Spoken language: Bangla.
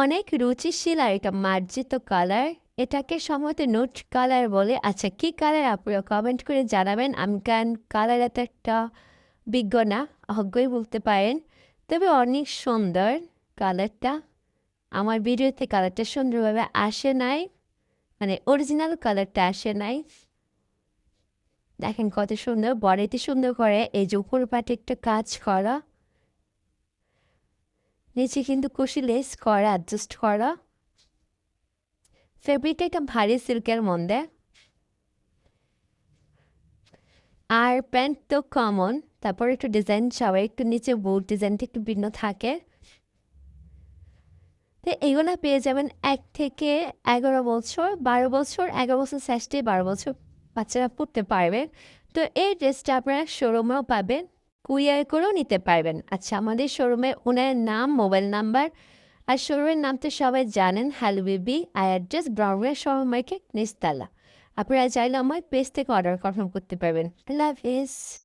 অনেক রুচিশীল আর এটা মার্জিত কালার এটাকে সম্ভবত নোট কালার বলে। আচ্ছা কি কালার আপনারা কমেন্ট করে জানাবেন। আমি কারণ কালার এত একটা বিজ্ঞ না, অজ্ঞই বলতে পারেন। তবে অনেক সুন্দর কালারটা আমার ভিডিওতে কালারটা সুন্দরভাবে আসে নাই। মানে অরিজিনাল কালারটা আসে নাই। দেখেন কত সুন্দর, বডিতে সুন্দর করে এই যে উপর পাটে একটা কাজ করা। নিচে কিন্তু কুশি লেস করা অ্যাডজাস্ট করা। ফেব্রিকটা একটা ভারী সিল্কের মধ্যে। আর প্যান্ট তো কমন তারপর একটু ডিজাইন চাওয়া, একটু নিচে বুট ডিজাইনটা একটু ভিন্ন থাকে। তো এগুলো পেয়ে যাবেন এক থেকে এগারো বছর, বারো বছর, এগারো বছর শেষটে বারো বছর বাচ্চারা পড়তে পারবে। তো এই ড্রেসটা আপনারা শোরুমেও পাবেন। কুরিয়ার করেও নিতে পারবেন। আচ্ছা আমাদের শোরুমে ওনার নাম, মোবাইল নাম্বার, আর শোরুমের নাম তো সবাই জানেন হ্যালো আই আর অ্যাড্রেস ব্রাউনের শহর মার্কেট নিস্তালা। আপনারা চাইলে আমার পেজ থেকে অর্ডার কনফার্ম করতে পারবেন। লাভ হাফিজ।